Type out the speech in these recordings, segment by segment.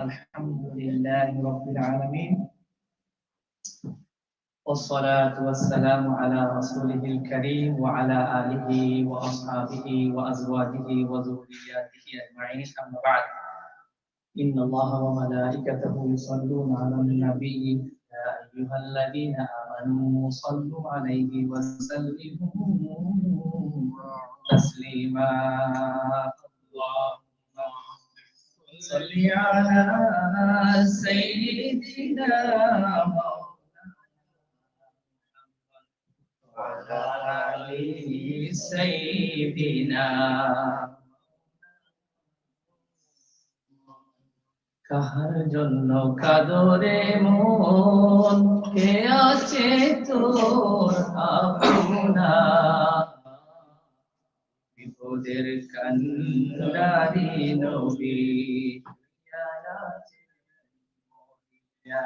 الحمد لله رب العالمين والصلاة والسلام على رسوله الكريم وعلى آله وأصحابه وأزواجه وذرياته أجمعين أما بعد. إن الله وملائكته يصلون على النبي يا أيها الذين آمنوا صلوا عليه وسلموا تسليما. اللهم صل على سيدنا وعلى آل سيدنا কাহার জন্য কাদরে মন কে আছে তোর আপনা قدر كالناري نوبي يا ناجي يا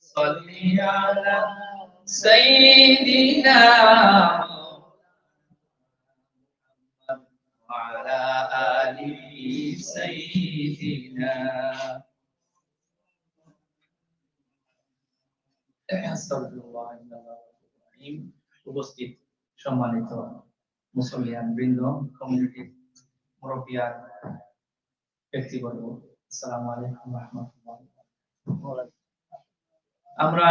صل على سيدنا وعلى آل سيدنا استغفر الله ان الله الرحيم. সম্মানিত মুসলিয়ান বৃন্দ কমিউনিটির মুরব্বিয়ান ব্যক্তিবর্গ, আসসালামু আলাইকুম রহমতুল্লাহ আমরা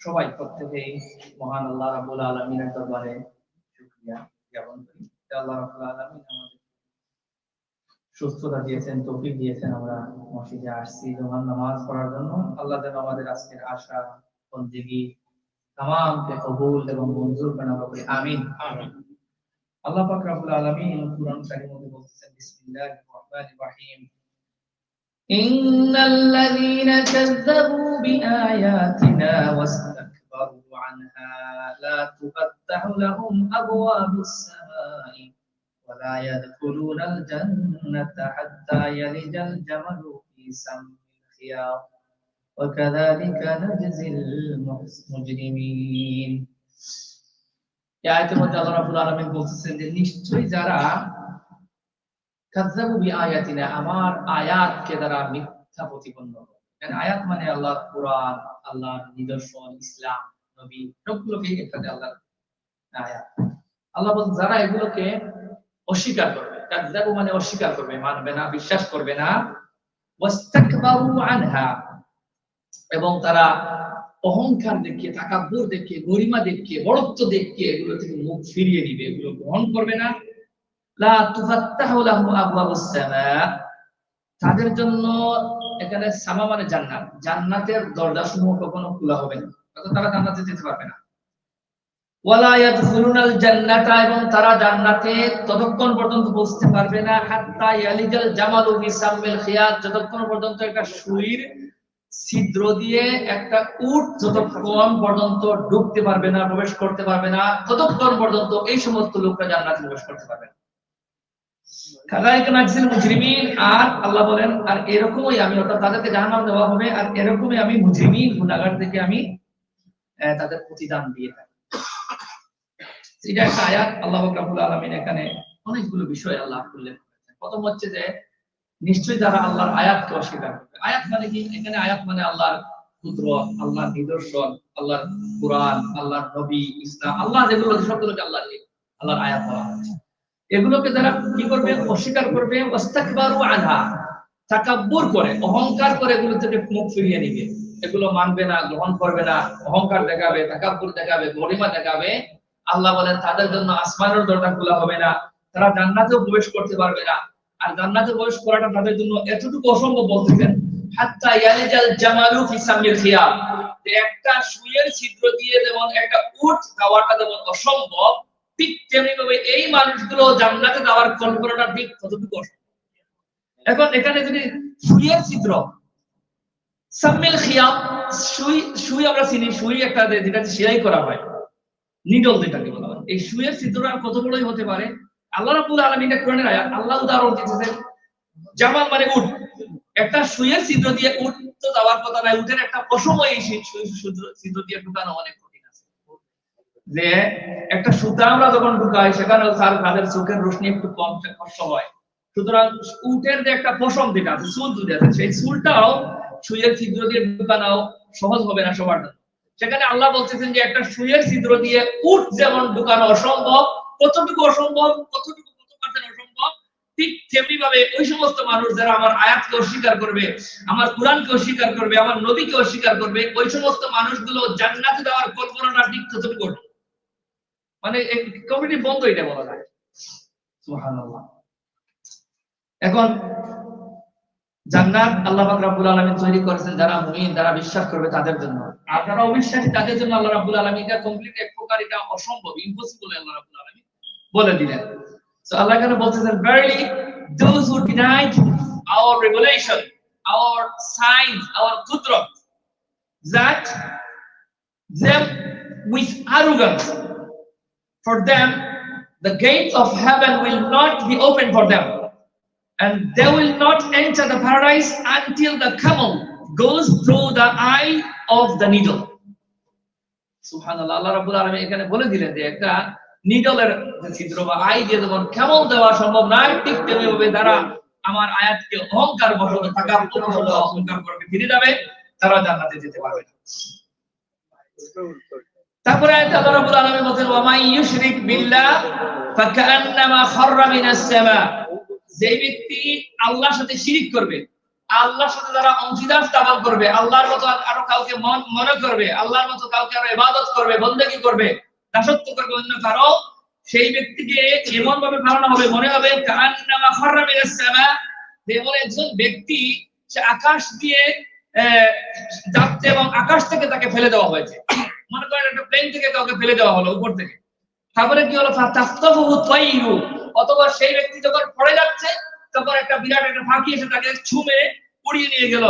সবাই প্রত্যেকেই মহান আল্লাহ রাবুল আলমিনের দরবারে জ্ঞাপন করি। আল্লাহ আমাদের সুস্থতা দিয়েছেন, তৌফিক দিয়েছেন, আমরা মসজিদে আসছি নামাজ পড়ার জন্য। আল্লাহ যেন আমাদের আজকের আশা তামামকে কবুল এবং মঞ্জুর করেন আমরা বলি আমিন আল্লাহ পাক রাব্বুল আলামিন কুরআন কারীমের মধ্যে বলতেছেন বিসমিল্লাহির রহমানির রহিম إن الذين كذبوا بآياتنا واستكبروا عنها لا تفتح لهم أبواب السماء ولا يدخلون الجنة حتى يلج الجمل في سم الخياط وكذلك نجزي المجرمين এই আয়াতের মধ্যে আল্লাহ রাব্বুল আলামিন বলতেছেন যে নিশ্চয়ই যারা কাযযাবু বিআয়াতিনা আমার আয়াতকে দ্বারা মিথ্যা প্রতিপন্ন করে মানে আয়াত মানে আল্লাহর কোরআন আল্লাহর নিদর্শন ইসলাম নবী সবগুলোকে একসাথে আল্লাহর আয়াত আল্লাহ বলছেন যারা এগুলোকে অস্বীকার করবে কাযযাবু মানে অস্বীকার করবে মানবে না বিশ্বাস করবে না ওয়াস্তাকবারু আনহা এবং তারা অহংকার দেখিয়ে তাকাব্বুর দেখিয়ে, গরিমা দেখিয়ে, বড়ত্ব দেখিয়ে এগুলো থেকে মুখ ফিরিয়ে দিবে এগুলো গ্রহণ করবে না। লা তাদের জন্য এখানে সামা মানে জান্নাত। জান্নাতের দরজাসমূহ কখনো খোলা হবে না, অর্থাৎ তারা জান্নাতে যেতে পারবে না। ওয়ালা ইয়াদখুলুনাল জান্নাতা, এবং তারা জান্নাতে ততক্ষণ পর্যন্ত পৌঁছতে পারবে না, হাত্তা ইয়ালিজাল জামালু বিসামিল খিয়াত, যতক্ষণ পর্যন্ত একটা সুইর ছিদ্র দিয়ে একটা উট যতক্ষণ পর্যন্ত ঢুকতে পারবে না প্রবেশ করতে পারবে না ততক্ষণ পর্যন্ত এই সমস্ত লোকরা জান্নাতে প্রবেশ করতে পারবে আর আল্লাহ বলেন আর এরকমই আমি অর্থাৎ তাদেরকে জাহান্নাম দেওয়া হবে আর এরকমই আমি মুজরিমিন গুনাহগারদেরকে আমি আহ, তাদের প্রতিদান দিয়ে থাকি। এটা একটা আয়াত আল্লাহ রাব্বুল আলামিন এখানে অনেকগুলো বিষয় আল্লাহ করেছেন। প্রথম হচ্ছে যে নিশ্চয়ই যারা আল্লাহর আয়াতকে অস্বীকার করবে। আয়াত মানে কি? এখানে আয়াত মানে আল্লাহর কুদরত, আল্লাহর নিদর্শন, আল্লাহর কোরআন, আল্লাহর নবী, ইসলাম, আল্লাহ যেগুলো সবগুলোকে আল্লাহ আল্লাহর আয়াত বলা হয়েছে। এগুলোকে যারা কি করবে? অস্বীকার করবে। ওয়াস্তাকবারু আনহা, তাকাব্বুর করে, অহংকার করে এগুলো থেকে মুখ ফিরিয়ে নিবে। এগুলো মানবে না, গ্রহণ করবে না, অহংকার দেখাবে, তাকাব্বুর দেখাবে, গরিমা দেখাবে। আল্লাহ বলেন, তাদের জন্য আসমানের দরজা খোলা হবে না, তারা জান্নাতেও প্রবেশ করতে পারবে না। আর জান্নাতে প্রবেশ করাটা তাদের জন্য এতটুকু অসম্ভব বলতেছেন। হাত্তা ইয়ালিজাল জামালু ফি সামিল খিয়াম। যে একটা সুয়ের ছিদ্র দিয়ে যেমন একটা উট খাওয়াটা যেমন অসম্ভব, ঠিক তেমনি ভাবে এই মানুষগুলো জান্নাতে যাওয়ার কল্পনাটা ঠিক ততটুকু অসম্ভব। এখন এখানে যদি সুইয়ের ছিদ্র সামিল খিয়াম, সুই সুই আমরা চিনি, সুই একটা যেটা সেলাই করা হয়, নিডল যেটাকে বলা হয়। এই সুয়ের ছিদ্রটা কত বড়ই হতে পারে? আল্লাহ রাব্বুল আলামিন এটা কোরআনের আয়াত। আল্লাহ উদাহরণ দিতেছেন জামাল মানে উট। একটা সুয়ের ছিদ্র দিয়ে উট তো যাওয়ার কথা নাই উটের একটা অসময় এই ছিদ্র দিয়ে ঢুকানো অনেক কঠিন আছে। যে একটা সুতা আমরা যখন ঢুকাই সেখানে তার তাদের চোখের রোশনি একটু কম কষ্ট হয়। সুতরাং উটের যে একটা পশম যেটা আছে, চুল যদি আছে, সেই চুলটাও সুইয়ের ছিদ্র দিয়ে ঢুকানো সহজ হবে না সবার জন্য। সেখানে আল্লাহ বলতেছেন যে, একটা সুইয়ের ছিদ্র দিয়ে উট যেমন ঢুকানো অসম্ভব কতটুকু অসম্ভব, কতটুকু কত পার্সেন্ট অসম্ভব, ঠিক ভাবে ওই সমস্ত মানুষ যারা আমার আয়াতকে অস্বীকার করবে, আমার কোরআনকে অস্বীকার করবে, আমার নবীকে অস্বীকার করবে, ওই সমস্ত মানুষগুলো জান্নাতে দেওয়ার কল্পনাটা ঠিক ততটুকু মানে কমিটি বন্ধ এটা বলা যায়। এখন জান্নাত আল্লাহ পাক রাব্বুল আলামিন তৈরি করেছেন যারা মুমিন যারা বিশ্বাস করবে তাদের জন্য আর যারা অবিশ্বাসী তাদের জন্য আল্লাহ রাব্বুল আলামিন এটা কমপ্লিট এক প্রকার এটা অসম্ভব ইম্পসিবল আল্লাহ রাব্বুল আলামিন বলে দিলেন সো আল্লাহ এখানে বলতেছেন verily those who denied our revelation our signs our qudrat that them with arrogance for them the gates of heaven will not be open for them and they will not enter the paradise until the camel goes through the eye of the needle. সুবহানাল্লাহ রাব্বুল আলামিন এখানে বলে দিলেন যে একটা নিডলের ছিদ্র বা আই দিয়ে যেমন কেমন দেওয়া সম্ভব নয়, ঠিক তেমনি ভাবে তারা আমার আয়াতকে অহংকার থাকা অহংকার করবে। ফিরে যাবে, তারা জান্নাতে যেতে পারবে না। তারপরে আয়াতে আল্লাহ রাব্বুল আলামিন বলেন ওয়া মাই ইউশরিক বিল্লাহ ফাকান্নামা খাররা মিনাস সামা। যে ব্যক্তি আল্লাহর সাথে শিরিক করবে, আল্লাহর সাথে যারা অংশীদার স্থাপন করবে, আল্লাহর মতো আরও কাউকে মনে করবে, আল্লাহর মতো কাউকে আরও ইবাদত করবে, বন্দেগী করবে, দাসত্ব করবে অন্য কারও, সেই ব্যক্তিকে এমন ভাবে ধারণা হবে, মনে হবে যেমন একজন ব্যক্তি, সে আকাশ দিয়ে যাচ্ছে এবং আকাশ থেকে তাকে ফেলে দেওয়া হয়েছে। মনে করেন একটা প্লেন থেকে কাউকে ফেলে দেওয়া হলো উপর থেকে। তারপরে কি হলো? অথবা সেই ব্যক্তি যখন পড়ে যাচ্ছে, তখন একটা বিরাট একটা ফাঁকি এসে তাকে ছুমে উড়িয়ে নিয়ে গেল।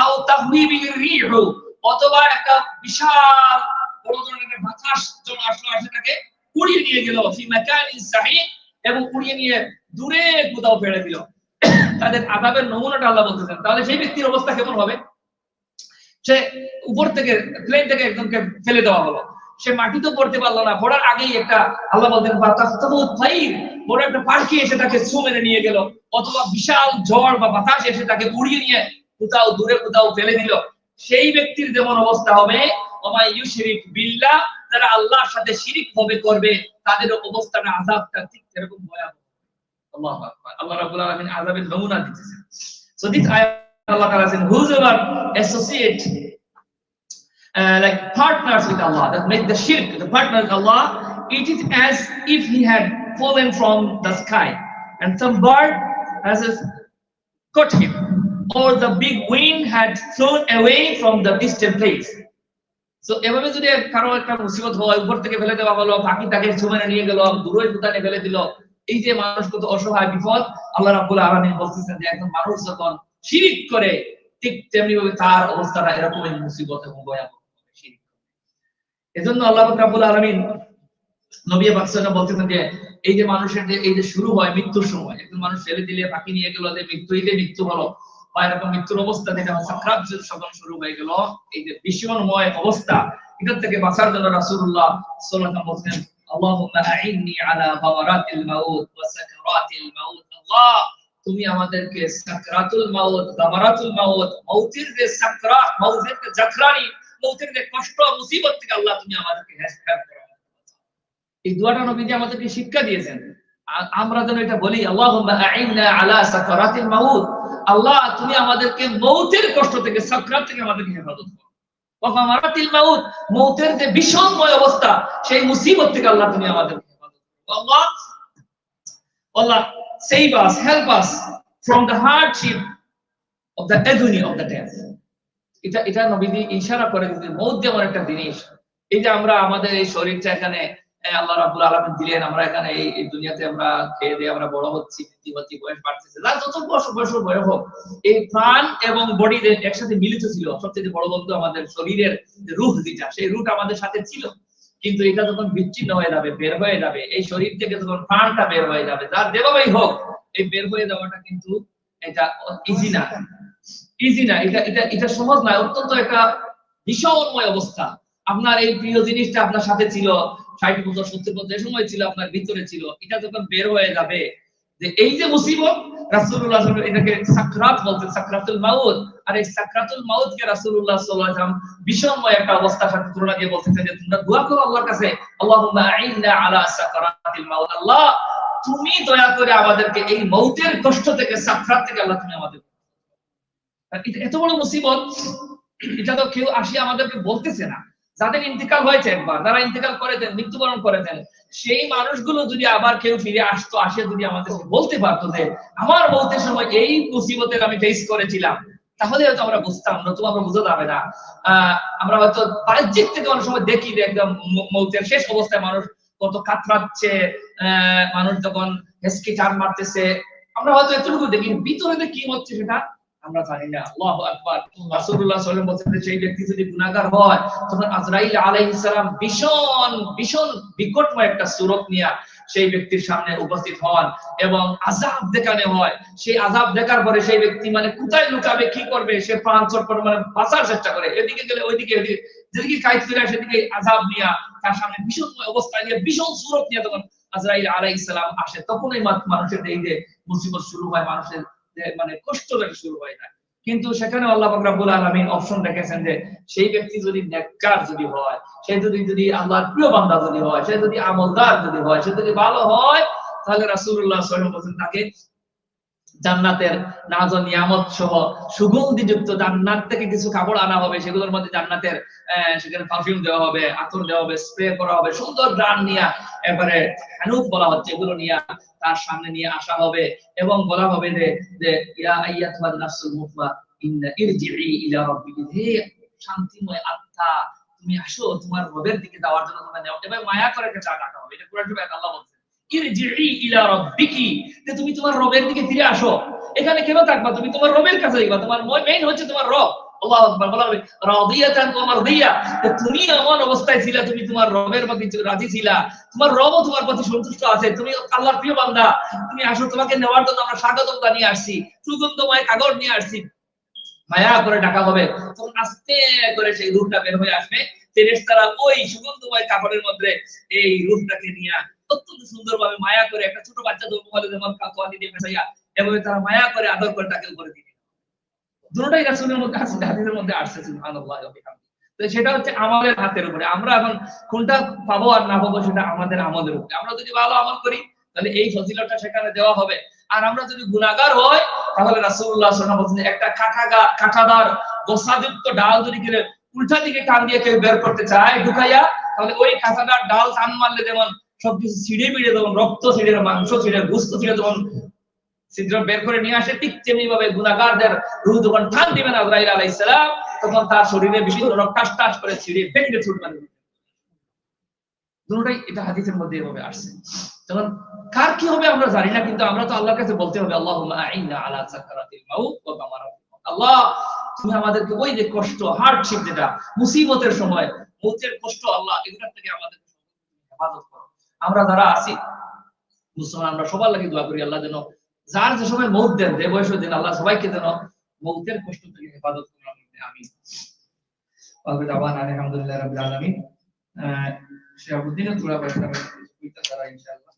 আও তাহবিবি রিহু অথবা একটা বিশাল বড় ধরনের বাতাস যখন আসলো, আসে তাকে উড়িয়ে নিয়ে গেল। ফি মাকানিন সাহিহ এবং উড়িয়ে নিয়ে দূরে কোথাও ফেলে দিল। তাদের আযাবের নমুনাটা আল্লাহ বলতেছেন। তাহলে সেই ব্যক্তির অবস্থা কেমন হবে? সে উপর থেকে প্লেন থেকে একজনকে ফেলে দেওয়া হলো। সে মাটিতে পড়তে পারল না। পড়ার আগেই একটা আল্লাহ বলতেন একটা পাখি এসে তাকে ছু মেরে নিয়ে গেল অথবা বিশাল ঝড় বা বাতাস এসে তাকে উড়িয়ে নিয়ে কোথাও দূরে কোথাও ফেলে দিল। সেই ব্যক্তির যেমন অবস্থা হবে যারা আল্লাহর সাথে শিরিক হবে করবে তাদের অবস্থাটা আযাবটা ঠিক এরকম ভয়াবহ। আল্লাহু আল্লাহ আযাবের নমুনা says, whosoever associate uh, like partners with Allah, that make the shirk, the partner with Allah, it is as if he had fallen from the sky and some bird has caught him, or the big wind had thrown away from the distant place. So এভাবে যদি কারও একটা মুসিবত হয় উপর থেকে ফেলে দেওয়া হলো পাখি তাকে ছুমেনে নিয়ে গেল দূরে কোথায় ফেলে দিল এই যে মানুষ কত অসহায় বিপদ আল্লাহ রাব্বুল আলামিন বলতেছেন যে একজন মানুষ যখন শিরিক করে ঠিক তেমনি ভাবে তার অবস্থাটা এরকমই মুসিবত এবং ভয়াবহ। এজন্য আল্লাহ পাক রাব্বুল আলামিন নবী বলতেছেন যে, এই যে মানুষের যে, এই যে শুরু হয় মৃত্যুর সময়, একজন মানুষ ফেলে দিলে পাখি নিয়ে গেল যে মৃত্যু, এই যে মৃত্যু হলো, বা এরকম মৃত্যুর অবস্থা যেটা সাকরাত যখন শুরু হয়ে গেল, এই যে বিষময় অবস্থা, এটার থেকে বাঁচার জন্য রাসূলুল্লাহ সাল্লাল্লাহু বলছেন তুমি আমাদেরকে সাকরাতুল মাউত গামারাতুল মাউত মৌতের যে সাকরাত মৌতের যে জাকরানি যে কষ্ট মুসিবত থেকে আল্লাহ তুমি আমাদেরকে আমাদেরকে শিক্ষা দিয়েছেন। আমরা যেন এটা বলি আল্লাহুম্মা আইন্না আলা সাকরাতিল মাউত। আল্লাহ তুমি আমাদেরকে মৌতের কষ্ট থেকে থেকে আমাদেরকে হেফাজত করো। মাউত। মৌতের যে বিষময় অবস্থা সেই মুসিবত থেকে আল্লাহ তুমি আমাদেরকে হেফাজত করো। আল্লাহ Allah, save us, help us from the hardship of the agony of the death. এটা এটা নবীজি ইশারা করে যে মৌত যেমন একটা জিনিস। এই যে আমরা আমাদের এই শরীরটা এখানে আল্লাহ রাব্বুল আলামিন দিলেন, আমরা এখানে এই দুনিয়াতে আমরা খেয়ে দিয়ে আমরা বড় হচ্ছি বৃদ্ধি বয়স বাড়তেছে। যার যত বয়স বয়স বয়স হোক, এই প্রাণ এবং বডি একসাথে মিলিত ছিল। সবচেয়ে বড় বন্ধু আমাদের শরীরের যে রূহ যেটা, সেই রূহ আমাদের সাথে ছিল। কিন্তু এটা যখন বিচ্ছিন্ন হয়ে যাবে, বের হয়ে যাবে, এই শরীর থেকে যখন প্রাণটা বের হয়ে যাবে, যার যেভাবেই হোক, এই বের হয়ে যাওয়াটা কিন্তু এটা ইজি না। ইজি না, এটা এটা এটা সহজ নয়, অত্যন্ত একটা ভীষণময় অবস্থা। আপনার এই প্রিয় জিনিসটা আপনার সাথে ছিল, ষাট বছর, সত্তর বছর, যে সময় ছিল আপনার ভিতরে ছিল, এটা যখন বের হয়ে যাবে, যে এই যে মুসিবত, রাসূলুল্লাহ এটাকে সাকরাত বলতেন, সাকরাতুল মাউত। আর এই সাকরাতুল মাউত কে রাসূলুল্লাহ সাল্লাল্লাহু আলাইহি বিষময় একটা অবস্থার সাথে তুলনা দিয়ে বলতেছেন যে, তোমরা দোয়া করো আল্লাহর কাছে, আল্লাহুম্মা আইন্না আলা সাকরাতিল মাউত। আল্লাহ, তুমি দয়া করে আমাদেরকে এই মৌতের কষ্ট থেকে, সাকরাত থেকে আল্লাহ তুমি আমাদের এটা এত বড় মুসিবত, এটা তো কেউ আসি আমাদেরকে বলতেছে না। যাদের ইন্তেকাল হয়েছে একবার, যারা ইন্তেকাল করেছেন মৃত্যুবরণ করেছেন সেই মানুষগুলো যদি আবার কেউ ফিরে আসতো, আসে যদি আমাদেরকে বলতে পারতো যে, আমার মৌতের সময় এই মুসিবতের আমি ফেস করেছিলাম। তাহলে হয়তো আমরা বুঝতাম নতুন আমরা বুঝতে যাবে না। আমরা হয়তো বাহ্যিক থেকে অনেক সময় দেখি যে একদম মৌতের শেষ অবস্থায় মানুষ কত কাতরাচ্ছে মানুষ যখন হেসকি টান মারতেছে। আমরা হয়তো এতটুকু দেখি, ভিতরে কি হচ্ছে সেটা আমরা জানি না। আল্লাহ আকবার। রাসূলুল্লাহ সাল্লাল্লাহু আলাইহি সেই ব্যক্তি যদি গুনাহগার হয়, তখন আজরাইল আলাইহিস সালাম ভীষণ ভীষণ বিকটময় একটা সুরত নিয়ে সেই ব্যক্তির সামনে উপস্থিত হন এবং আযাব দেখানো হয়। সেই আযাব দেখার পরে সেই ব্যক্তি মানে কোথায় লুকাবে, কি করবে, সে প্রাণ চটপট মানে বাঁচার চেষ্টা করে। এদিকে গেলে ওইদিকে যেদিকে কাইত ফিরে আসে সেদিকে আযাব নিয়ে তার সামনে ভীষণময় অবস্থা নিয়ে, ভীষণ সুরত নিয়ে তখন আজরাইল আলাইহিস সালাম আসে। তখনই মানুষের এই মুসিবত শুরু হয়, মানুষের মানে কষ্ট থেকে শুরু হয় না। কিন্তু সেখানে আল্লাহ পাক আলমী অপশন দেখেছেন যে, সেই ব্যক্তি যদি নেককার যদি হয়, সে যদি যদি আল্লাহর প্রিয় বান্দা যদি হয়, সে যদি আমলদার যদি হয়, সে যদি ভালো হয়, তাহলে রাসূলুল্লাহ সাল্লাল্লাহু তাকে জান্নাতের নাজ ও নিয়ামত সহ সুগন্ধিযুক্ত জান্নাত থেকে কিছু কাপড় আনা হবে। সেগুলোর মধ্যে জান্নাতের সেখানে পারফিউম দেওয়া হবে, আতর দেওয়া হবে স্প্রে করা হবে, সুন্দর ব্রান নিয়ে এবারে হানুক বলা হচ্ছে। এগুলো নিয়ে তার সামনে নিয়ে আসা হবে এবং বলা হবে যে যে, ইয়া আইয়াতুহান নাফসুল মুতমা, ইন্না ইরজিই ইলা রাব্বিকি। হে শান্তিময় আত্মা, তুমি আসো তোমার রবের দিকে যাওয়ার জন্য তোমার নেওয়া এবার মায়া করে একটা ডাকা হবে। এটা কোরআন শরীফে আল্লাহ বলছে। যে তুমি তোমার রবের দিকে ফিরে আসো। এখানে কেন থাকবা? তুমি তোমার রবের কাছে যাইবা তোমার মেইন হচ্ছে তোমার রব। তুমি অবস্থায় ছিলা, তুমি তোমার রবের প্রতি রাজি ছিলা। তোমার রবও তোমার প্রতি সন্তুষ্ট আছে। তুমি প্রিয় তুমি আসো, তোমাকে নেওয়ার জন্য আমরা স্বাগতম আসছি। সুগন্ধময় কাগজ নিয়ে আসছি। মায়া করে ডাকা হবে। তখন আস্তে করে সেই রূপটা বের হয়ে আসবে। ওই সুগন্ধময় কাপড়ের মধ্যে এই রূপটাকে নিয়ে অত্যন্ত সুন্দরভাবে মায়া করে একটা ছোট বাচ্চা জন্ম হলে যেমন কাকোয়ালি দিয়ে ফেসাইয়া। এভাবে তারা মায়া করে আদর করে তাকে উপরে দিবে। দুটোটাই রাসূলের মধ্যে আছে হাদিসের মধ্যে আসছে, সুবহানাল্লাহ তো সেটা হচ্ছে আমাদের হাতের উপরে। আমরা এখন কোনটা পাবো আর না পাবো সেটা আমাদের আমলের উপরে। আমরা যদি ভালো আমল করি, তাহলে এই ফজিলতটা সেখানে দেওয়া হবে। আর আমরা যদি গুনাহগার হই, তাহলে রাসূলুল্লাহ সাল্লাল্লাহু আলাইহি একটা কাঁটা কাঁটাদার গোসাযুক্ত ডাল যদি কেউ উল্টা দিকে টান দিয়ে কেউ বের করতে চায়, ঢুকাইয়া, তাহলে ওই কাঁটাদার ডাল টান মারলে যেমন সবকিছু ছিঁড়ে মিড়ে যেমন রক্ত ছিঁড়ে, মাংস ছিঁড়ে গুস্ত ছিঁড়ে যেমন ছিদ্র বের করে নিয়ে আসে, ঠিক তেমনি ভাবে গুনাহগারদের রূহ যখন টান দিবেন আজরাইল তখন তার শরীরে বিভিন্ন টাস টাস করে ছিঁড়ে ভেঙে ছুটবেন দুটোটাই এটা হাদিসের মধ্যে এভাবে আসছে। তখন কার কি হবে আমরা জানি না, কিন্তু আমরা তো আল্লাহর কাছে বলতে হবে আইন্না আলা সাকারাতিল মাউত আল্লাহ, তুমি আমাদেরকে ওই যে কষ্ট হার্ডশিপ যেটা, মুসিবতের সময়, মৌতের কষ্ট, আল্লাহ এগুলোর থেকে আমাদের হেফাজত করো। আমরা যারা আছি, মুসলমান, আমরা সবার লাগে দোয়া করি, আল্লাহ যেন যার যে সময় মৌত দেন, যে বয়স দিন, আল্লাহ সবাইকে যেন মৌতের কষ্ট থেকে হেফাজত আমি আলহামদুলিল্লাহ রাব্বিল আলামিন। কইতা তারা ইনশাআল্লাহ।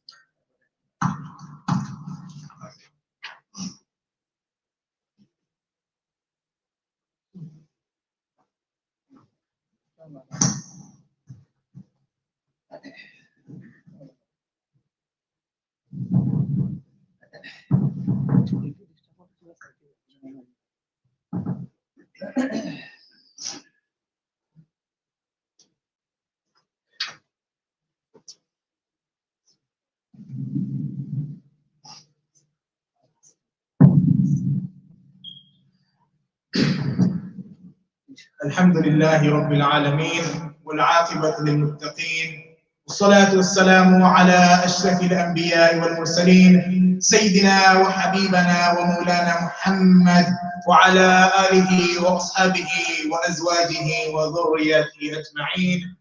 الحمد لله رب العالمين والعاقبة للمتقين والصلاة والسلام على أشرف الأنبياء والمرسلين سيدنا وحبيبنا ومولانا محمد وعلى آله وأصحابه وأزواجه وذرياته أجمعين.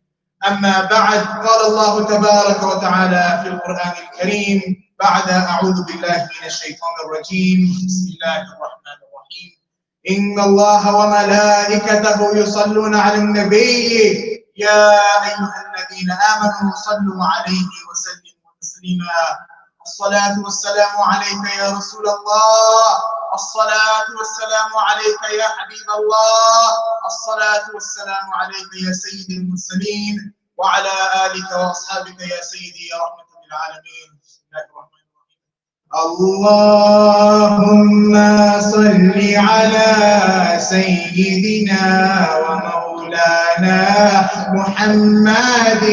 أما بعد قال الله تبارك وتعالى في القرآن الكريم بعد أعوذ بالله من الشيطان الرجيم بسم الله الرحمن الرحيم. إن الله وملائكته يصلون على النبي. يا أيها الذين آمنوا صلوا عليه وسلموا تسليما. الصلاة والسلام عليك يا رسول الله. الصلاة والسلام عليك يا حبيب الله. الصلاة والسلام عليك يا سيد المرسلين. وعلى آلك وأصحابك يا سيدي يا رحمة الرحيم اللهم صل على سيدنا ومولانا محمد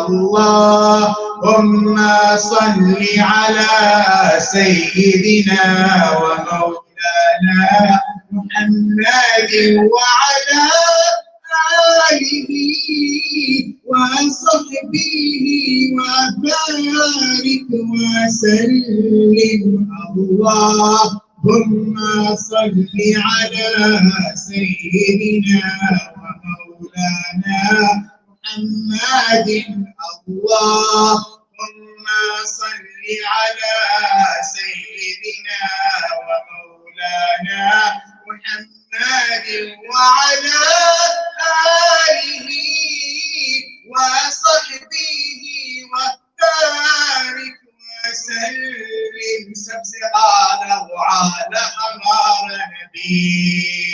اللهم صل على سيدنا ومولانا محمد وعلى آله وصحبه وبارك وسلم. اللهم صل على سيدنا ومولانا محمد اللهم صل على سيدنا ومولانا محمد وعلى آله وصحبه وبارك وسلم على وعلى أمار نبي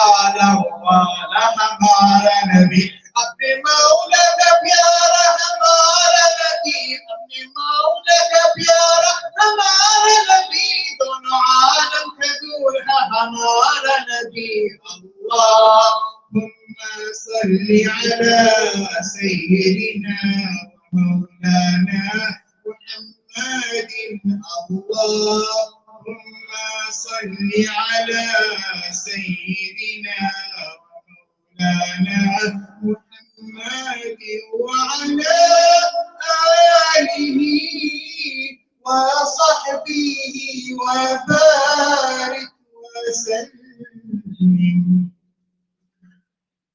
قال وقال ہمارا نبی اپنے مولا کا پیارا ہمارا نبی اپنے مولا کا پیارا ہمارا نبی دونوں عالم سے دور ہے ہمارا نبی صل على سيدنا مولانا محمد اللهم صل على سيدنا ومولانا محمد وعلى آله وصحبه وبارك وسلم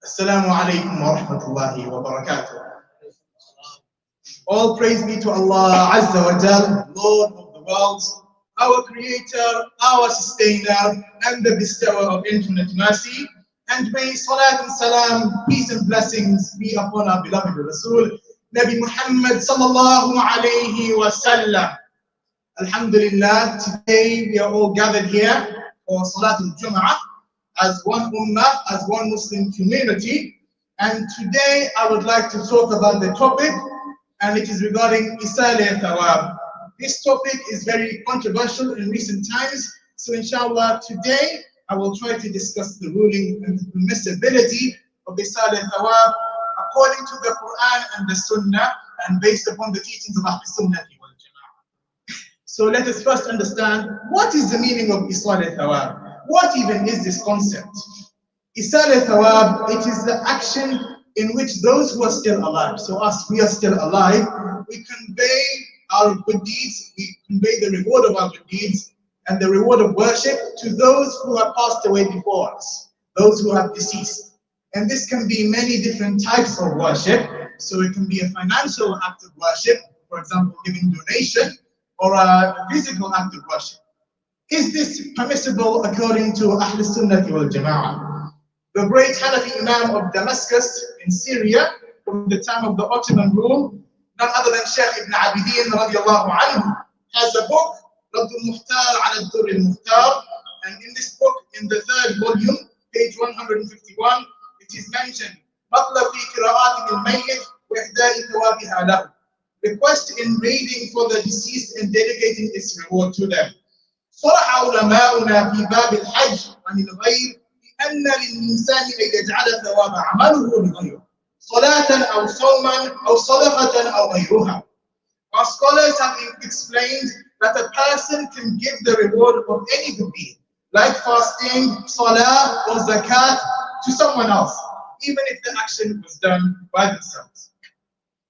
السلام عليكم ورحمة الله وبركاته All praise be to Allah Azza wa Jal, Lord of the worlds, our creator, our sustainer, and the bestower of infinite mercy. And may salat and salam, peace and blessings be upon our beloved Rasul, Nabi Muhammad sallallahu alayhi wa sallam. Alhamdulillah, today we are all gathered here for Salat al-Jum'ah as one ummah, as one Muslim community. And today I would like to talk about the topic, and it is regarding Isale Thawab. This topic is very controversial in recent times, so inshallah today I will try to discuss the ruling and the permissibility of Isale Thawab according to the Quran and the Sunnah and based upon the teachings of Ahl Sunnah. So let us first understand what is the meaning of Isale Thawab? What even is this concept? Isale Thawab, it is the action in which those who are still alive, so us, we are still alive, we convey our good deeds, we convey the reward of our good deeds and the reward of worship to those who have passed away before us, those who have deceased. And this can be many different types of worship. So it can be a financial act of worship, for example, giving donation, or a physical act of worship. Is this permissible according to Ahl Sunnah wal Jama'ah? The great Hanafi Imam of Damascus in Syria, from the time of the Ottoman rule, none other than Sheikh Ibn Abidin radiallahu anhu, has a book, Radd al-Muhtar ala al-Dur al-Muhtar, and in this book, in the third volume, page 151, it is mentioned, مطلب في قراءات الميت وإهداء ثوابها له. Request in reading for the deceased and dedicating its reward to them. صرح علماؤنا في باب الحج عن الغير بأن للإنسان أن يجعل ثواب عمله لغيره صلاة أو صوما أو صدقة أو غيرها. Our scholars have explained that a person can give the reward of any good deed, like fasting, salah, or zakat, to someone else, even if the action was done by themselves.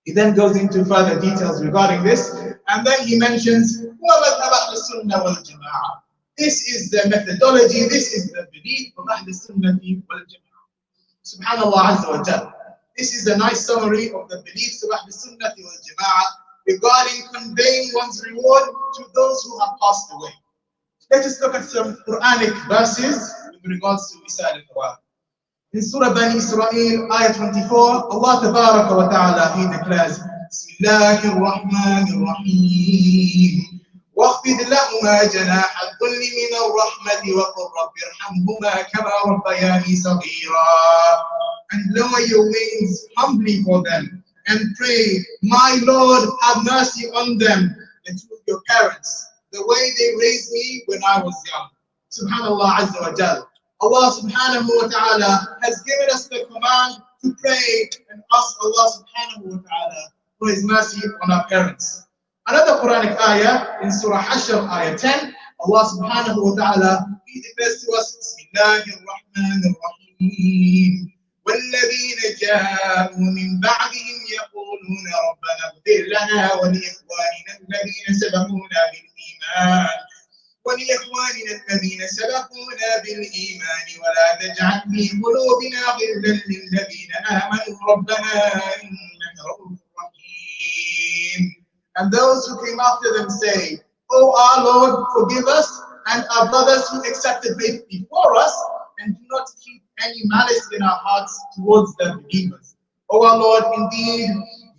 He then goes into further details regarding this, and then he mentions This is the methodology, this is the belief of Ahl Sunnah wal Jama'ah. SubhanAllah Azza wa Jal. This is a nice summary of the beliefs of Ahl Sunnah wal Jama'ah regarding conveying one's reward to those who have passed away. Let us look at some Quranic verses with regards to Isa'at al In Surah Bani Israel, ayah 24, Allah Tabaraka wa Ta'ala, He declares, Bismillahir Rahmanir Rahim. واخفض لهما جناح الذل من الرحمة وقل رب ارحمهما كما ربياني صغيرا and lower your wings humbly for them and pray my Lord have mercy on them and your parents the way they raised me when I was young. Subhanallah azza wa jal. Allah subhanahu wa ta'ala has given us the command to pray and ask Allah subhanahu wa ta'ala for his mercy on our parents. Another Quranic ayah in Surah Hashr, ayah 10, Allah subhanahu wa ta'ala, He declares to us, Bismillahir Rahmanir Rahim. والذين جاءوا من بعدهم يقولون ربنا اغفر لنا ولإخواننا الذين سبقونا بالإيمان. ولإخواننا الذين سبقونا بالإيمان ولا تجعل في قلوبنا غلا للذين آمنوا. ربنا إنك رؤوف رحيم. And those who came after them say, O our Lord, forgive us and our brothers who accepted faith before us, and do not keep Any malice in our hearts towards the believers. O oh, our Lord, indeed,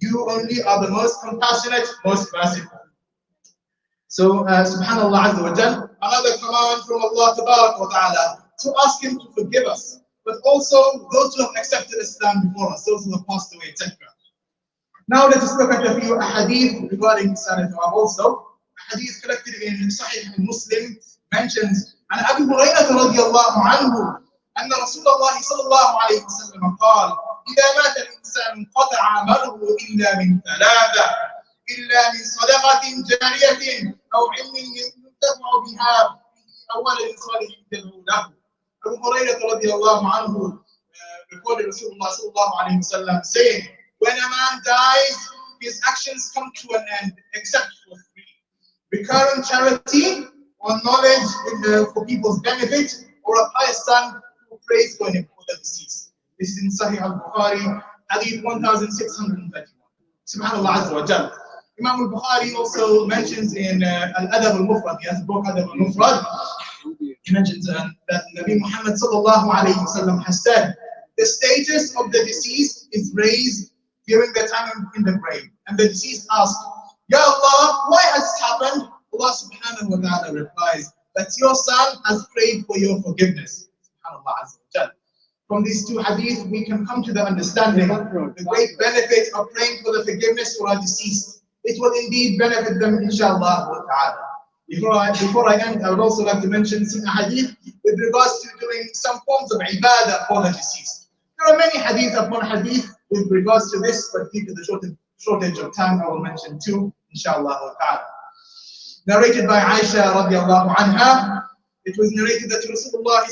you only are the most compassionate, most merciful. So, uh, subhanAllah Azza wa Jal, another command from Allah ta'ala to ask Him to forgive us, but also those who have accepted Islam before us, those who have passed away, etc. Now let us look at a few hadith regarding Salat also. A hadith collected in Sahih Muslim mentions, and Abu Hurairah radiallahu anhu عنه ان رسول الله صلى الله عليه وسلم قال اذا مات الانسان انقطع عمله الا من ثلاثه الا من صدقه جاريه او علم ينتفع بها او ولد صالح يدعو له ابو هريره رضي الله عنه recorded رسول الله صلى الله عليه وسلم saying When a man dies, his actions come to an end, except for three. Recurrent charity or knowledge the, for people's benefit, or a pious son who prays for him for the deceased. This is in Sahih al-Bukhari, Hadith 1631. Subhanallah Azza Jal. Imam al-Bukhari also mentions in uh, Al-Adab al-Mufrad, he has a book Adab al-Mufrad, he mentions uh, that Nabi Muhammad sallallahu alayhi wa sallam has said, the status of the deceased is raised during their time in the grave. And the deceased asked, Ya Allah, why has this happened? Allah subhanahu wa ta'ala replies, that your son has prayed for your forgiveness. From these two hadith, we can come to the understanding the great benefit of praying for the forgiveness for our deceased. It will indeed benefit them, inshallah. Before I, before I end, I would also like to mention some hadith with regards to doing some forms of ibadah for the deceased. There are many hadith upon hadith with regards to this, but due to the shortage, shortage of time, I will mention two, inshallah. Narrated by Aisha radiallahu anha, it was narrated that Rasulullah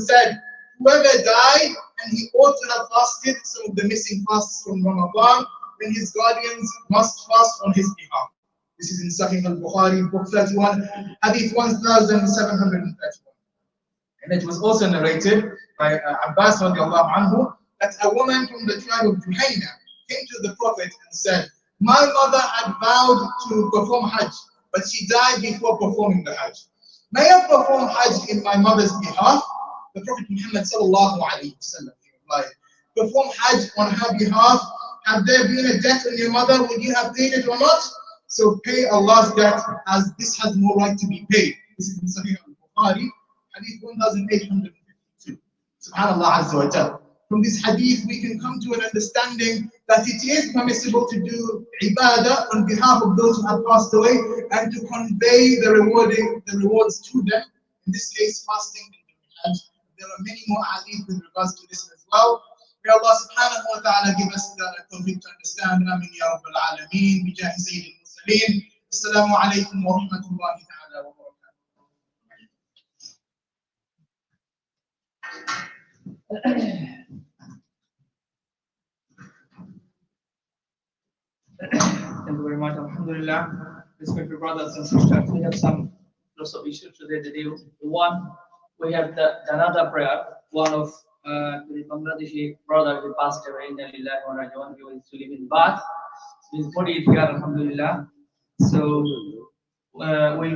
said, whoever died and he ought to have fasted some of the missing fasts from Ramadan, then his guardians must fast on his behalf. This is in Sahih al-Bukhari, book 31, hadith 1731. And it was also narrated by uh, Abbas anhu that a woman from the tribe of Juhayna came to the Prophet and said, My mother had vowed to perform Hajj, but she died before performing the Hajj. May I perform Hajj in my mother's behalf? The Prophet Muhammad sallallahu alayhi wasallam replied, Perform Hajj on her behalf. Had there been a debt on your mother, would you have paid it or not? So pay Allah's debt as this has more right to be paid. This is in Sahih al-Bukhari, Hadith 1852. Subhanallah Azza wa Jalla. From this hadith, we can come to an understanding that it is permissible to do ibadah on behalf of those who have passed away and to convey the rewarding the rewards to them. In this case, fasting and There are many more hadith with regards to this as well. May Allah subhanahu wa ta'ala give us the tawfiq to understand. Amin ya Rabbal Alameen. Bijah Sayyid al-Mursaleen. Assalamu alaikum wa rahmatullahi ta'ala wa barakatuh. Thank you very much. Alhamdulillah. Respected brothers and sisters, we have some lots of issues today to do. One, we have the another prayer. One of uh, the Bangladeshi brother who passed away in Rajawan, he was to live in Bath. His body is here, Alhamdulillah. So uh, we